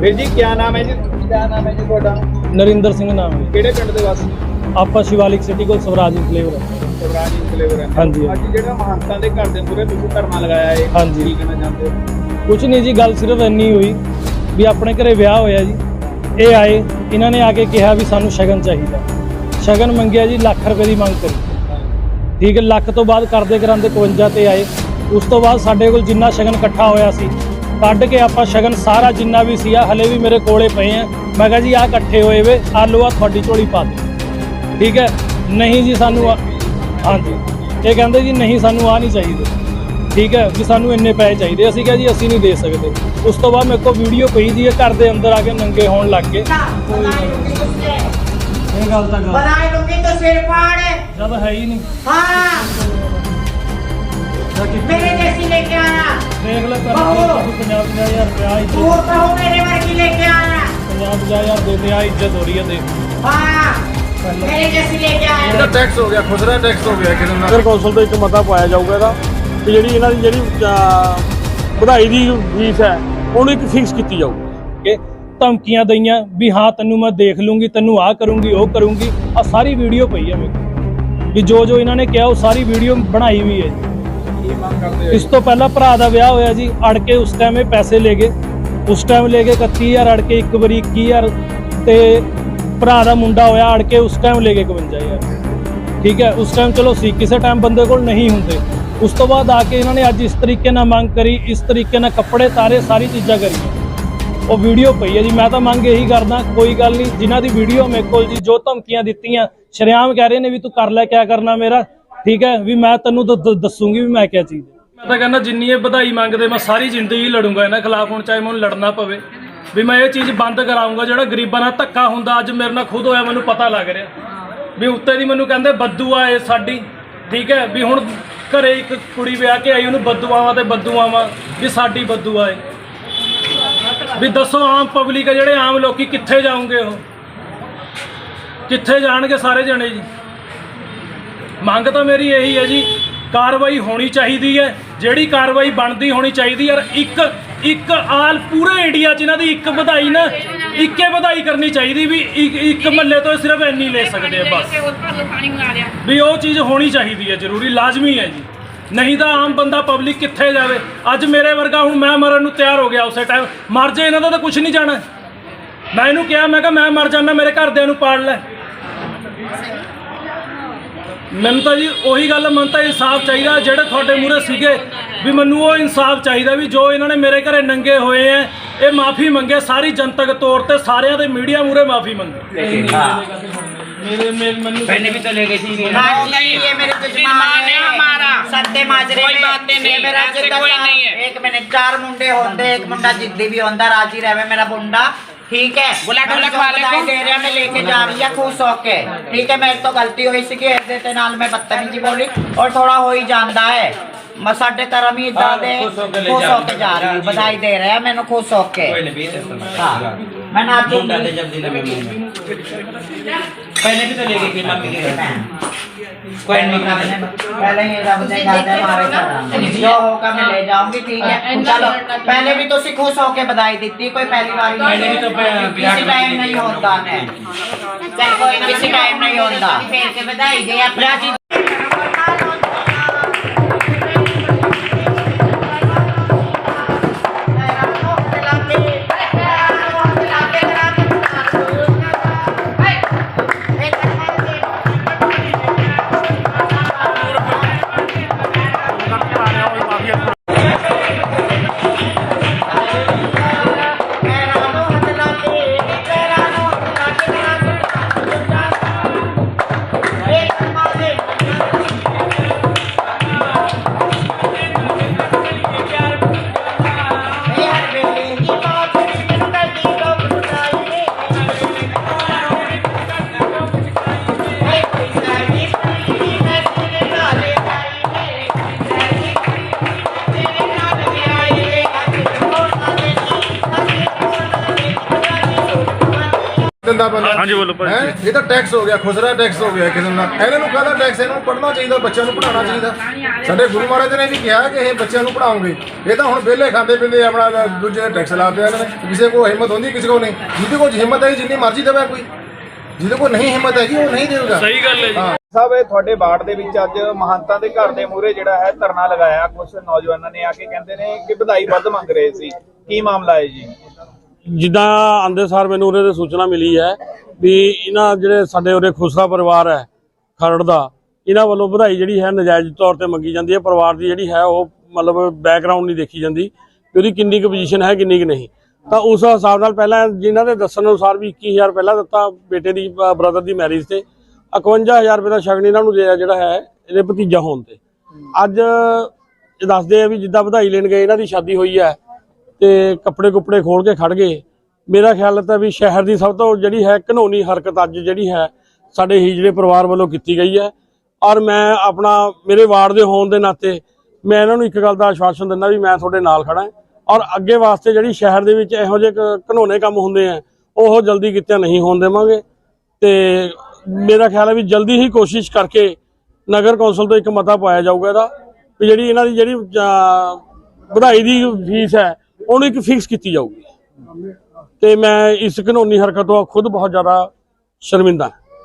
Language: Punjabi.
ਵੀਰ ਜੀ ਕੀ ਨਾਮ ਹੈ ਜੀ? ਕੀ ਨਾਮ ਹੈ ਜੀ ਤੁਹਾਡਾ? ਨਰਿੰਦਰ ਸਿੰਘ ਨਾਮ ਹੈ। ਕਿਹੜੇ ਪਿੰਡ ਦੇ ਵਾਸੀ? ਆਪਾਂ ਸ਼ਿਵਾਲਿਕ ਸਿਟੀ ਕੋਲ ਸਵਰਾਜ ਫਲੇਵਰ ਹੈ। ਸਵਰਾਜ ਫਲੇਵਰ ਹੈ। ਹਾਂਜੀ। ਅੱਜ ਜਿਹੜਾ ਮਹੰਤਾਂ ਦੇ ਘਰ ਦੇ ਮੂਹਰੇ ਤੁਸੀਂ ਧਰਨਾ ਲਗਾਇਆ ਹੈ ਹਾਂਜੀ। ਕੀ ਕਹਿਣਾ ਚਾਹੁੰਦੇ ਹੋ? ਕੁਝ ਨਹੀਂ ਜੀ ਗੱਲ ਸਿਰਫ ਇੰਨੀ ਹੋਈ ਵੀ ਆਪਣੇ ਘਰੇ ਵਿਆਹ ਹੋਇਆ ਜੀ। ਇਹ ਆਏ ਇਹਨਾਂ ਨੇ ਆ ਕੇ ਕਿਹਾ ਵੀ ਸਾਨੂੰ ਸ਼ਗਨ ਚਾਹੀਦਾ। ਸ਼ਗਨ ਮੰਗਿਆ ਜੀ ਲੱਖ ਰੁਪਏ ਦੀ ਮੰਗ ਕਰੀ। ਠੀਕ ਹੈ ਲੱਖ ਤੋਂ ਬਾਅਦ ਕਰਦੇ ਕਰਾਂਦੇ 52 ਤੇ ਆਏ। ਉਸ ਤੋਂ ਬਾਅਦ ਸਾਡੇ ਕੋਲ ਜਿੰਨਾ ਸ਼ਗਨ ਇਕੱਠਾ ਹੋਇਆ ਸੀ ਕੱਢ ਕੇ ਆਪਾਂ ਸ਼ਗਨ ਸਾਰਾ ਜਿੰਨਾ ਵੀ ਸੀ ਆ ਹਲੇ ਵੀ ਮੇਰੇ ਕੋਲੇ ਪਏ ਆ। ਮੈਂ ਕਿਹਾ ਜੀ ਆ ਇਕੱਠੇ ਹੋਏ ਵੇ ਆਲੂ ਆ ਤੁਹਾਡੀ ਝੋਲੀ ਪਾ ਦੇ ਠੀਕ ਹੈ? ਨਹੀਂ ਜੀ ਸਾਨੂੰ ਆ ਹਾਂਜੀ। ਇਹ ਕਹਿੰਦੇ ਜੀ ਨਹੀਂ ਸਾਨੂੰ ਆ ਨਹੀਂ ਚਾਹੀਦੇ। ਠੀਕ ਹੈ? ਵੀ ਸਾਨੂੰ ਇੰਨੇ ਪੈਸੇ ਚਾਹੀਦੇ। ਅਸੀਂ ਕਿਹਾ ਜੀ ਅਸੀਂ ਨਹੀਂ ਦੇ ਸਕਦੇ। ਉਸ ਤੋਂ ਬਾਅਦ ਮੇਰੇ ਕੋਲ ਵੀਡੀਓ ਪਈ ਜੀ ਘਰ ਦੇ ਅੰਦਰ ਆ ਕੇ ਨੰਗੇ ਹੋਣ ਲੱਗ ਗਏ। ਇਹ ਗੱਲ ਤਾਂ ਗੱਲ ਬਣਾਏ ਲੋਕੀ ਤਾਂ ਸਿਰ ਪਾੜੇ। ਜਦ ਹੈ ਹੀ ਨਹੀਂ। ਹਾਂ। ਮੇਰੇ ਜੈਸੀ ਲੈ ਕੇ ਆਣਾ ਦੇਖ ਲੈ ਕਰ ਬਾਹੋ। 50000 ਰੁਪਿਆ ਤੂੰ ਇੱਜ਼ਤ ਤਾਂ ਹੋ ਦੇ। ਤੇ ਇੱਜ਼ਤ ਹੋ ਰਹੀ ਹੈ ਦੇਖ। ਹਾਂ। ਮੇਰੇ ਜੈਸੀ ਲੈ ਕੇ ਆਣਾ ਇਹਦਾ ਟੈਕਸ ਹੋ ਗਿਆ ਖੁਦਰਾ ਟੈਕਸ ਹੋ ਗਿਆ ਕਿਹਨਾਂ ਨਗਰ ਕੌਂਸਲ ਤੋਂ ਇੱਕ ਮਤਾ ਪਾਇਆ ਜਾਊਗਾ ਇਹਦਾ ਜਿਹੜੀ ਇਹਨਾਂ ਦੀ ਜਿਹੜੀ ਅਹ, ਵਧਾਈ ਦੀ ਫੀਸ ਹੈ ਉਹਨੂੰ ਇੱਕ ਫਿਕਸ ਕੀਤੀ ਜਾਊਗੀ। ਕੇ ਧਮਕੀਆਂ ਦਈਆਂ ਵੀ ਹਾਂ ਤੈਨੂੰ ਮੈਂ ਦੇਖ ਲੂੰਗੀ ਤੈਨੂੰ ਆਹ ਕਰੂੰਗੀ ਉਹ ਕਰੂੰਗੀ। ਆ ਸਾਰੀ ਵੀਡੀਓ ਪਈ ਹੈ ਮੇਰੇ ਕੋਲ। ਵੀ ਜੋ ਜੋ ਇਹਨਾਂ ਨੇ ਕਿਹਾ ਉਹ ਸਾਰੀ ਵੀਡੀਓ ਬਣਾਈ ਵੀ ਹੈ। ਇਸ ਤੋਂ ਪਹਿਲਾਂ ਭਰਾ ਦਾ ਵਿਆਹ ਹੋਇਆ ਜੀ, ਅੜ ਕੇ ਉਸ ਟਾਈਮ ਇਹ ਪੈਸੇ ਲੈ ਗਏ। ਉਸ ਟਾਈਮ ਲੈ ਕੇ 31000 ਅੜ ਕੇ ਇੱਕ ਵਾਰੀ 21000 ਤੇ ਭਰਾ ਦਾ ਮੁੰਡਾ ਹੋਇਆ, ਅੜ ਕੇ ਉਸ ਟਾਈਮ ਲੈ ਕੇ 51000 ਠੀਕ ਹੈ, ਉਸ ਟਾਈਮ ਚਲੋ ਸੀ, ਕਿਸੇ ਟਾਈਮ ਬੰਦੇ ਕੋਲ ਨਹੀਂ ਹੁੰਦੇ। ਉਸ ਤੋਂ ਬਾਅਦ ਆ ਕੇ ਇਹਨਾਂ ਨੇ ਅੱਜ ਇਸ ਤਰੀਕੇ ਨਾਲ ਮੰਗ ਕਰੀ, ਇਸ ਤਰੀਕੇ ਨਾਲ ਕੱਪੜੇ ਤਾਰੇ ਸਾਰੀ ਚੀਜ਼ਾਂ ਕਰੀ। ਉਹ ਵੀਡੀਓ ਪਈ ਹੈ ਜੀ, ਮੈਂ ਤਾਂ ਮੰਗ ਇਹੀ ਕਰਦਾ, ਕੋਈ ਗੱਲ ਨਹੀਂ, ਜਿਨ੍ਹਾਂ ਦੀ ਵੀਡੀਓ ਮੇਰੇ ਕੋਲ ਜੀ, ਜੋ ਧਮਕੀਆਂ ਦਿੱਤੀਆਂ, ਸ਼ਰਿਆਮ ਕਹਿ ਰਹੇ ਨੇ ਵੀ ਤੂੰ ਕਰ ਲੈ, ਕਿਆ ਕਰਨਾ ਮੇਰਾ ਠੀਕ ਹੈ, ਵੀ ਮੈਂ ਤੈਨੂੰ ਦ- ਦ- ਦੱਸੂਗੀ ਵੀ ਮੈਂ ਕਿਆ ਚੀਜ਼ ਹੈ। ਮੈਂ ਤਾਂ ਕਹਿੰਦਾ ਜਿੰਨੀ ਇਹ ਵਧਾਈ ਮੰਗਦੇ, ਮੈਂ ਸਾਰੀ ਜ਼ਿੰਦਗੀ ਲੜੂੰਗਾ ਇਹਨਾਂ ਖਿਲਾਫ, ਹੁਣ ਚਾਹੇ ਮੈਨੂੰ ਲੜਨਾ ਪਵੇ। ਵੀ ਮੈਂ ਇਹ ਚੀਜ਼ ਬੰਦ ਕਰਾਉਂਗਾ ਜਿਹੜਾ ਗਰੀਬਾਂ ਨਾਲ ਧੱਕਾ ਹੁੰਦਾ, ਅੱਜ ਮੇਰੇ ਨਾਲ ਖੁਦ ਹੋਇਆ, ਮੈਨੂੰ ਪਤਾ ਲੱਗ ਰਿਹਾ। ਵੀ ਉੱਤੇ ਦੀ ਮੈਨੂੰ ਕਹਿੰਦੇ ਬੱਦੂਆ ਏ ਸਾਡੀ। ਠੀਕ ਹੈ, ਵੀ ਹੁਣ ਘਰੇ ਇੱਕ ਕੁੜੀ ਵਿਆਹ ਕੇ ਆਈ, ਉਹਨੂੰ ਬੱਦੂਆਵਾਂ ਤੇ ਬੱਦੂਆਵਾਂ ਵੀ ਸਾਡੀ ਬੱਦੂਆ ਏ ਵੀ ਦੱਸੋ ਆਮ ਪਬਲਿਕ ਆ ਜਿਹੜੇ ਆਮ ਲੋਕੀ ਕਿੱਥੇ ਜਾਉਂਗੇ ਉਹ? ਕਿੱਥੇ ਜਾਣਗੇ ਸਾਰੇ ਜਣੇ ਜੀ? ਮੰਗ ਤਾਂ ਮੇਰੀ ਇਹੀ ਹੈ ਜੀ, ਕਾਰਵਾਈ ਹੋਣੀ ਚਾਹੀਦੀ ਹੈ, ਜਿਹੜੀ ਕਾਰਵਾਈ ਬਣਦੀ ਹੋਣੀ ਚਾਹੀਦੀ ਹੈ, ਔਰ ਇੱਕ ਇੱਕ ਆਲ ਪੂਰੇ ਇੰਡੀਆ 'ਚ ਇਹਨਾਂ ਦੀ ਇੱਕ ਵਧਾਈ ਨਾ, ਇੱਕੇ ਵਧਾਈ ਕਰਨੀ ਚਾਹੀਦੀ ਵੀ ਇੱਕ ਇੱਕ ਮਹੱਲੇ ਤੋਂ ਸਿਰਫ ਇੰਨੀ ਲੈ ਸਕਦੇ ਆ, ਬਸ। ਵੀ ਉਹ ਚੀਜ਼ ਹੋਣੀ ਚਾਹੀਦੀ ਹੈ, ਜ਼ਰੂਰੀ, ਲਾਜ਼ਮੀ ਹੈ ਜੀ। ਨਹੀਂ ਤਾਂ ਆਮ ਬੰਦਾ ਪਬਲਿਕ ਕਿੱਥੇ ਜਾਵੇ? ਅੱਜ ਮੇਰੇ ਵਰਗਾ ਹੁਣ ਮੈਂ ਮਰਨ ਨੂੰ ਤਿਆਰ ਹੋ ਗਿਆ ਉਸੇ ਟਾਈਮ ਮਰ ਜੇ ਇਹਨਾਂ ਦਾ ਤਾਂ ਕੁਝ ਨਹੀਂ ਜਾਣਾ। ਮੈਂ ਇਹਨੂੰ ਕਿਹਾ, ਮੈਂ ਕਿਹਾ ਮੈਂ ਮਰ ਜਾਣਾ ਮੇਰੇ ਘਰਦਿਆਂ ਨੂੰ ਪਾਲ ਲੈ। ਮੈਨੂੰ ਤਾਂ ਜੀ ਉਹੀ ਗੱਲ ਮੈਨੂੰ ਤਾਂ ਇਨਸਾਫ ਚਾਹੀਦਾ ਜਿਹੜੇ ਤੁਹਾਡੇ ਮੂਹਰੇ ਸੀਗੇ ਵੀ ਮੈਨੂੰ ਉਹ ਇਨਸਾਫ ਚਾਹੀਦਾ ਵੀ ਜੋ ਇਹਨਾਂ ਨੇ ਮੇਰੇ ਘਰੇ ਨੰਗੇ ਹੋਏ ਐ ਇਹ ਮਾਫੀ ਮੰਗੇ ਸਾਰੀ ਜਨਤਕ ਤੌਰ ਤੇ ਸਾਰਿਆਂ ਦੇ ਮੀਡੀਆ ਮੂਹਰੇ ਮਾਫੀ ਮੰਗੇ ਮੇਰੇ ਮੇਰੇ ਮੈਨੂੰ पहले भी तो ले गई थी हाँ जी, ये मेरे दुश्मन है हमारा सत्ते माजरे कोई में बात नहीं, ये मेरा ऐसे जिद्दा कोई सा- नहीं है। एक मिनट चार मुंडे होंगे एक मुंडा जिद्दी भी होंदा राजी रहे मेरा मुंडा ठीक है बुला मैं ढोलक जो वाले बधाई को। दे रहा मैं लेके जा रही है खुश होके ठीक है मेरी तो गलती हुई सी कि ऐसे ते नाल मैं बदतमीजी बोली और थोड़ा हो ही ਜਾਂਦਾ ਹੈ ਮੈਂ ਸਾਡੇ ਧਰਮ ਹੀ ਇਦਾਂ ਦੇ ਖੁਸ਼ ਹੋ ਕੇ ਲੈ ਖੁਸ਼ ਜਾ ਹੋ ਕੇ ਜਾ ਰਹੀ ਹਾਂ ਵਧਾਈ ਦੇ ਰਿਹਾ ਮੈਨੂੰ ਖੁਸ਼ ਹੋ ਕੇ कोई नहीं भी हाँ मैं नाचूंगी डाले जब दिन में मुंह पहले भी तो ले गई थी मम्मी के घर कोई नहीं पहले ये रब ने गाते मारे जो होगा मैं ले जाऊँगी ठीक है। चलो पहले भी तो सी खुश होके बधाई देती कोई पहली बार पहले भी तो किसी टाइम नहीं होता है चाहे कोई किसी टाइम नहीं होता। फिर के बधाई दे अपना। ਦਿੰਦਾ ਬੰਦਾ। ਹਾਂਜੀ, ਬੋਲੋ ਭਾਈ। ਹੈਂ? ਇਹ ਤਾਂ ਟੈਕਸ ਹੋ ਗਿਆ ਖੁਸਰਾ ਟੈਕਸ ਹੋ ਗਿਆ ਕਿਸੇ ਦਾ ਇਹਨਾਂ ਨੂੰ ਕਾਹਦਾ ਟੈਕਸ ਇਹਨਾਂ ਨੂੰ ਪੜ੍ਹਨਾ ਚਾਹੀਦਾ ਬੱਚਿਆਂ ਨੂੰ ਪੜ੍ਹਾਉਣਾ ਚਾਹੀਦਾ। ਸਾਡੇ ਗੁਰੂ ਮਹਾਰਾਜ ਨੇ ਵੀ ਕਿਹਾ ਕਿ ਇਹ ਬੱਚਿਆਂ ਨੂੰ ਪੜ੍ਹਾਉਂਗੇ ਇਹ ਤਾਂ ਹੁਣ ਵਿਹਲੇ ਖਾਂਦੇ ਪੀਂਦੇ ਆਪਣਾ ਦੂਜੇ ਟੈਕਸ ਲਾਤੇ ਇਹਨਾਂ ਨੇ। ਕਿਸੇ ਕੋਲ ਹਿੰਮਤ ਹੁੰਦੀ ਕਿਸੇ ਕੋਲ ਨਹੀਂ। ਜਿਹਦੇ ਕੋਲ ਹਿੰਮਤ ਹੈ ਜਿੰਨੀ ਮਰਜ਼ੀ ਦੇਵੇ ਕੋਈ। ਜਿਹਦੇ ਕੋਲ ਨਹੀਂ ਹਿੰਮਤ ਹੈਗੀ ਉਹ ਨਹੀਂ ਦੇਊਗਾ। ਸਹੀ ਗੱਲ ਹੈ ਜੀ। ਸਾਹਿਬ ਇਹ ਤੁਹਾਡੇ ਬਾੜ ਦੇ ਵਿੱਚ ਅੱਜ ਮਹੰਤਾਂ ਦੇ ਘਰ ਦੇ ਮੂਹਰੇ ਜਿਹੜਾ ਹੈ ਧਰਨਾ ਲਗਾਇਆ। ਕੁਝ ਨੌਜਵਾਨਾਂ ਨੇ ਆ ਕੇ ਕਹਿੰਦੇ ਨੇ ਕਿ ਵਧਾਈ ਵੱਧ ਮੰਗ ਰਹੇ ਸੀ। ਕੀ ਮਾਮਲਾ ਹੈ ਜੀ? ਜਿੱਦਾਂ ਆਂਦੇ ਸਾਰ ਮੈਨੂੰ ਉਰੇ ਦੇ ਸੂਚਨਾ ਮਿਲੀ ਹੈ ਵੀ ਇਹਨਾਂ ਜਿਹੜੇ ਸਾਡੇ ਉਰੇ ਖੁਸਰਾ ਪਰਿਵਾਰ ਹੈ, ਖਰੜ ਦਾ, ਇਹਨਾਂ ਵੱਲੋਂ ਵਧਾਈ ਜਿਹੜੀ ਹੈ ਨਜਾਇਜ਼ ਤੌਰ ਤੇ ਮੰਗੀ ਜਾਂਦੀ ਹੈ, ਪਰਿਵਾਰ ਦੀ ਜਿਹੜੀ ਹੈ ਉਹ ਮਤਲਬ ਬੈਕਗ੍ਰਾਉਂਡ ਨਹੀਂ ਦੇਖੀ ਜਾਂਦੀ ਕਿ ਉਹਦੀ ਕਿੰਨੀ ਕੁ ਪੋਜੀਸ਼ਨ ਹੈ, ਕਿੰਨੀ ਕੁ ਨਹੀਂ। ਤਾਂ ਉਸ ਹਿਸਾਬ ਨਾਲ ਪਹਿਲਾਂ ਜਿਨ੍ਹਾਂ ਦੇ ਦੱਸਣ ਅਨੁਸਾਰ ਵੀ 21000 ਪਹਿਲਾਂ ਦਿੱਤਾ ਬੇਟੇ ਦੀ ਬ੍ਰਦਰ ਦੀ ਮੈਰਿਜ ਤੇ 51000 ਰੁਪਏ ਦਾ ਸ਼ਗਨ ਇਹਨਾਂ ਨੂੰ ਦਿਆ ਜਿਹੜਾ ਹੈ, ਇਹਦੇ ਭਤੀਜਾ ਹੋਣ ਤੇ। ਅੱਜ ਇਹ ਦੱਸਦੇ ਆ ਵੀ ਜਿੱਦਾਂ ਵਧਾਈ ਲੈਣ ਗਏ, ਇਹਨਾਂ ਦੀ ਸ਼ਾਦੀ ਹੋਈ ਹੈ ਤੇ ਕੱਪੜੇ ਕੁੱਪੜੇ ਖੋਲ ਕੇ ਖੜ ਗਏ। ਮੇਰਾ ਖਿਆਲ ਤਾਂ ਵੀ ਸ਼ਹਿਰ ਦੀ ਸਭ ਤੋਂ ਜਿਹੜੀ ਹੈ ਘਨੋਨੀ ਹਰਕਤ ਅੱਜ ਜਿਹੜੀ ਹੈ ਸਾਡੇ ਹੀਜੜੇ ਪਰਿਵਾਰ ਵੱਲੋਂ ਕੀਤੀ ਗਈ ਹੈ। ਔਰ ਮੈਂ ਆਪਣਾ, ਮੇਰੇ ਵਾਰਡ ਦੇ ਹੋਣ ਦੇ ਨਾਤੇ ਮੈਂ ਇਹਨਾਂ ਨੂੰ ਇੱਕ ਗੱਲ ਦਾ ਆਸ਼ਵਾਸਨ ਦਿੰਦਾ ਵੀ ਮੈਂ ਤੁਹਾਡੇ ਨਾਲ ਖੜਾ ਹਾਂ ਔਰ ਅੱਗੇ ਵਾਸਤੇ ਜਿਹੜੀ ਸ਼ਹਿਰ ਦੇ ਵਿੱਚ ਇਹੋ ਜਿਹੇ ਕ- ਘਨੋਨੇ ਕੰਮ ਹੁੰਦੇ ਆ, ਉਹ ਜਲਦੀ ਕਿਤੇ ਨਹੀਂ ਹੋਣ ਦੇਵਾਂਗੇ। ਤੇ ਮੇਰਾ ਖਿਆਲ ਹੈ ਵੀ ਜਲਦੀ ਹੀ ਕੋਸ਼ਿਸ਼ ਕਰਕੇ ਨਗਰ ਕੌਂਸਲ ਤੋਂ ਇੱਕ ਮਤਾ ਪਾਇਆ ਜਾਊਗਾ ਇਹਦਾ। ਵੀ ਜਿਹੜੀ ਇਹਨਾਂ ਦੀ ਜਿਹੜੀ ਵਧਾਈ ਦੀ ਫੀਸ ਹੈ ਉਹਨੂੰ ਇੱਕ ਫਿਕਸ ਕੀਤੀ ਜਾਊਗੀ। ਤੇ ਮੈਂ ਇਸ ਕਾਨੂੰਨੀ ਹਰਕਤ ਤੋਂ ਖੁਦ ਬਹੁਤ ਜ਼ਿਆਦਾ ਸ਼ਰਮਿੰਦਾ